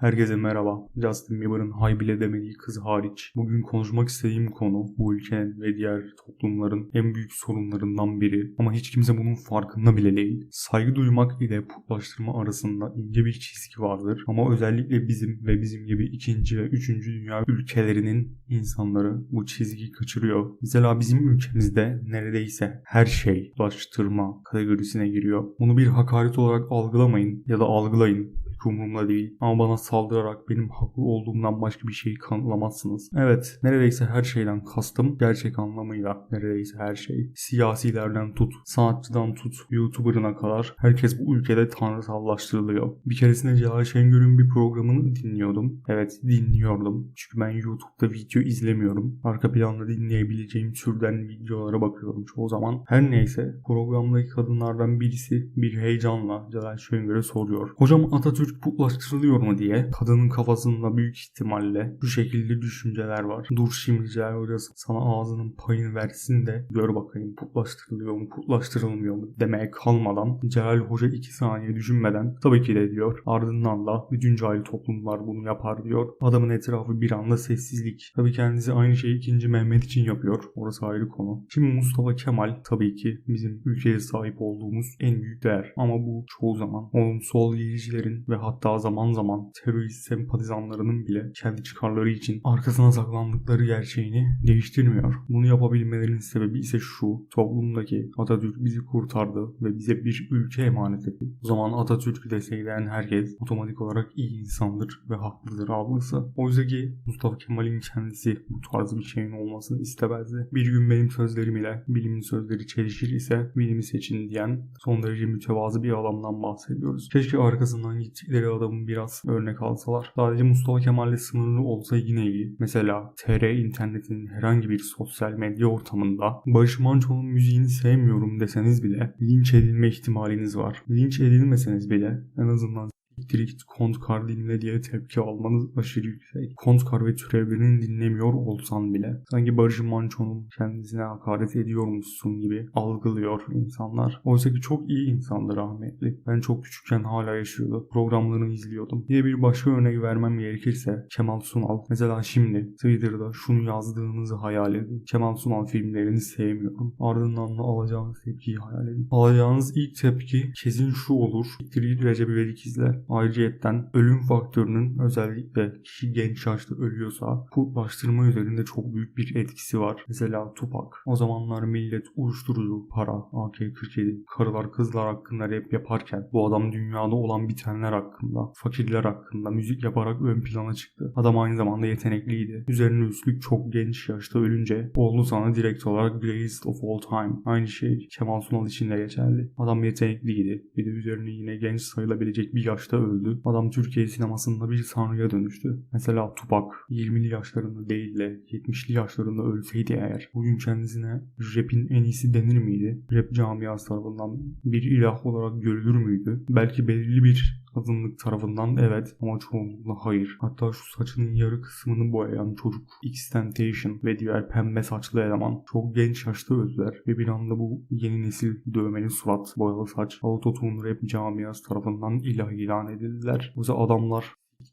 Herkese merhaba. Justin Bieber'ın hay bile demediği kız hariç. Bugün konuşmak istediğim konu bu ülkenin ve diğer toplumların en büyük sorunlarından biri. Ama hiç kimse bunun farkında bile değil. Saygı duymak ile putlaştırma arasında ince bir çizgi vardır. Ama özellikle bizim ve bizim gibi ikinci ve üçüncü dünya ülkelerinin insanları bu çizgiyi kaçırıyor. Mesela bizim ülkemizde neredeyse her şey putlaştırma kategorisine giriyor. Bunu bir hakaret olarak algılamayın ya da algılayın hiç umurumda değil. Ama bana saldırarak benim haklı olduğumdan başka bir şeyi kanıtlamazsınız. Evet neredeyse her şeyden kastım gerçek anlamıyla neredeyse her şey. Siyasilerden tut, sanatçıdan tut, YouTuber'ına kadar herkes bu ülkede tanrısallaştırılıyor. Bir keresinde Celal Şengör'ün bir programını dinliyordum. Evet dinliyordum. Çünkü ben YouTube'da video izlemiyorum. Arka planda dinleyebileceğim türden videolara bakıyorum çoğu zaman. Her neyse programdaki kadınlardan birisi bir heyecanla Celal Şengör'e soruyor. Hocam Atatürk Türk putlaştırılıyor mu diye kadının kafasında büyük ihtimalle bu şekilde düşünceler var. Dur şimdi Celal hocası sana ağzının payını versin de gör bakayım putlaştırılıyor mu putlaştırılmıyor mu demeye kalmadan Celal Hoca iki saniye düşünmeden tabii ki de diyor. Ardından da bütün cahil toplumlar bunu yapar diyor. Adamın etrafı bir anda sessizlik. Tabii kendisi aynı şeyi ikinci Mehmet için yapıyor. Orası ayrı konu. Şimdi Mustafa Kemal tabii ki bizim ülkeye sahip olduğumuz en büyük değer. Ama bu çoğu zaman onun sol gericilerin ve hatta zaman zaman terörist sempatizanlarının bile kendi çıkarları için arkasına saklandıkları gerçeğini değiştirmiyor. Bunu yapabilmelerinin sebebi ise şu. Toplumdaki Atatürk bizi kurtardı ve bize bir ülke emanet etti. O zaman Atatürk'ü destekleyen herkes otomatik olarak iyi insandır ve haklıdır algısı. Oysa ki Mustafa Kemal'in kendisi bu tarz bir şeyin olmasını istemezdi. Bir gün benim sözlerim ile bilimin sözleri çelişir ise bilimi seçin diyen son derece mütevazı bir adamdan bahsediyoruz. Keşke arkasından gittikleri adamın biraz örnek alsalar. Sadece Mustafa Kemal'le sınırlı olsa yine iyi. Mesela TR internetinin herhangi bir sosyal medya ortamında Barış Manço'nun müziğini sevmiyorum deseniz bile linç edilme ihtimaliniz var. Linç edilmeseniz bile en azından direkt Kontkar dinle diye tepki almanız aşırı yüksek. Kontkar ve türevlerini dinlemiyor olsan bile sanki Barış Manço'nun kendisine hakaret ediyormuşsun gibi algılıyor insanlar. Oysa ki çok iyi insandı rahmetli. Ben çok küçükken hala yaşıyordu. Programlarını izliyordum. Diye bir başka örnek vermem gerekirse Kemal Sunal. Mesela şimdi Twitter'da şunu yazdığınızı hayal edin. Kemal Sunal filmlerini sevmiyorum. Ardından da alacağınız tepkiyi hayal edin. Alacağınız ilk tepki kesin şu olur. Siktir Recep İvedik izle. Ayrıyetten ölüm faktörünün özellikle kişi genç yaşta ölüyorsa putlaştırma üzerinde çok büyük bir etkisi var. Mesela Tupac. O zamanlar millet uyuşturucu, para, AK-47, karılar kızlar hakkında rap yaparken bu adam dünyada olan bitenler hakkında, fakirler hakkında müzik yaparak ön plana çıktı. Adam aynı zamanda yetenekliydi. Üzerine üstlük çok genç yaşta ölünce oldu sana direkt olarak greatest of all time. Aynı şey Kemal Sunal için de geçerli. Adam yetenekliydi. Bir de üzerine yine genç sayılabilecek bir yaşta öldü. Adam Türkiye sinemasında bir sanrıya dönüştü. Mesela Tupac 20'li yaşlarında değil de 70'li yaşlarında ölseydi eğer bugün kendisine rap'in en iyisi denir miydi? Rap camiası tarafından bir ilah olarak görülür müydü? Belki belirli bir azınlık tarafından evet ama çoğunlukla hayır. Hatta şu saçının yarı kısmını boyayan çocuk Xtentation ve diğer pembe saçlı eleman çok genç yaşta öldüler ve bir anda bu yeni nesil dövmeli surat, boyalı saç, autotune rap camiası tarafından ilah ilan edildiler. Oysa adamlar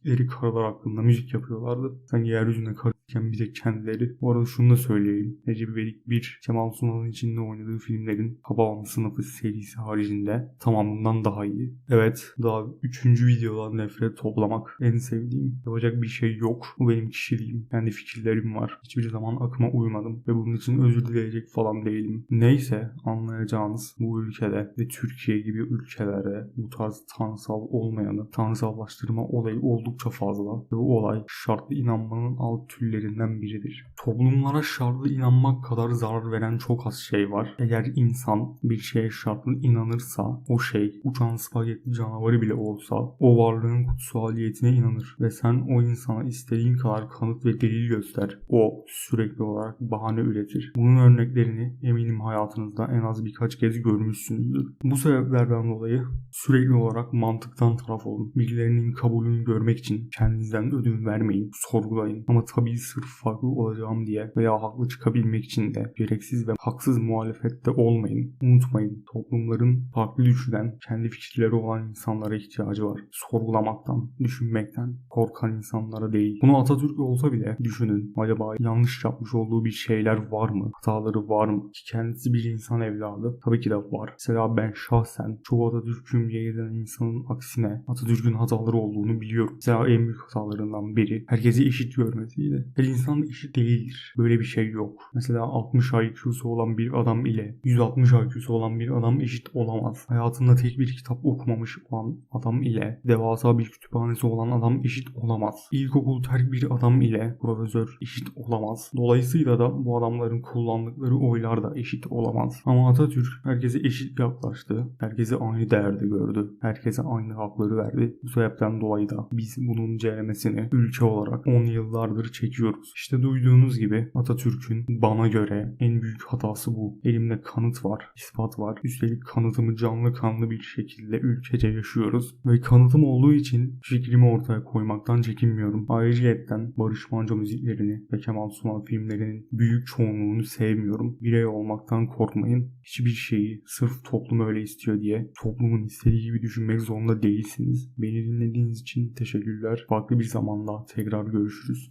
eri karalar hakkında müzik yapıyorlardı. Sanki yeryüzünde kar iken bize kendileri. Bu arada şunu da söyleyeyim. Recep İvedik 1 Kemal Sunal'ın içinde oynadığı filmlerin Hababam sınıfı serisi haricinde tamamından daha iyi. Evet daha 3. videodan nefret toplamak en sevdiğim. Yapacak bir şey yok. Bu benim kişiliğim. Kendi fikirlerim var. Hiçbir zaman akıma uymadım ve bunun için özür dileyecek falan değilim. Neyse anlayacağınız bu ülkede ve Türkiye gibi ülkelere bu tarz tanrısal olmayanı tanrısallaştırma olayı oldukça fazla. Ve bu olay şartlı inanmanın alt türleri türlerinden biridir. Toplumlara şartlı inanmak kadar zarar veren çok az şey var. Eğer insan bir şeye şartlı inanırsa o şey uçan spagetti canavarı bile olsa o varlığın kutsaliyetine inanır ve sen o insana istediğin kadar kanıt ve delil göster. O sürekli olarak bahane üretir. Bunun örneklerini eminim hayatınızda en az birkaç kez görmüşsünüzdür. Bu sebeplerden dolayı sürekli olarak mantıktan taraf olun. Bilgilerinin kabulünü görmek için kendinizden ödün vermeyin, sorgulayın. Ama tabii sırf farklı olacağım diye veya haklı çıkabilmek için de gereksiz ve haksız muhalefette olmayın. Unutmayın toplumların farklı düşünen, kendi fikirleri olan insanlara ihtiyacı var. Sorgulamaktan, düşünmekten, korkan insanlara değil. Bunu Atatürk olsa bile düşünün. Acaba yanlış yapmış olduğu bir şeyler var mı? Hataları var mı? Ki kendisi bir insan evladı. Tabii ki de var. Mesela ben şahsen çoğu Atatürk'üm giden insanın aksine Atatürk'ün hataları olduğunu biliyorum. Mesela en büyük hatalarından biri herkesi eşit görmesiydi. Her insan eşit değildir. Böyle bir şey yok. Mesela 60 IQ'su olan bir adam ile 160 IQ'su olan bir adam eşit olamaz. Hayatında tek bir kitap okumamış olan adam ile devasa bir kütüphanesi olan adam eşit olamaz. İlkokul terk bir adam ile profesör eşit olamaz. Dolayısıyla da bu adamların kullandıkları oylar da eşit olamaz. Ama Atatürk herkese eşit yaklaştı. Herkesi aynı değerde gördü. Herkese aynı hakları verdi. Bu sebepten dolayı da biz bunun incelemesini ülke olarak 10 yıllardır çekiyoruz. İşte duyduğunuz gibi Atatürk'ün bana göre en büyük hatası bu. Elimde kanıt var, ispat var. Üstelik kanıtımı canlı kanlı bir şekilde ülkece yaşıyoruz. Ve kanıtım olduğu için fikrimi ortaya koymaktan çekinmiyorum. Ayrıyetten Barış Manço müziklerini ve Kemal Sunal filmlerinin büyük çoğunluğunu sevmiyorum. Birey olmaktan korkmayın. Hiçbir şeyi sırf toplum öyle istiyor diye toplumun istediği gibi düşünmek zorunda değilsiniz. Beni dinlediğiniz için teşekkürler. Farklı bir zamanda tekrar görüşürüz.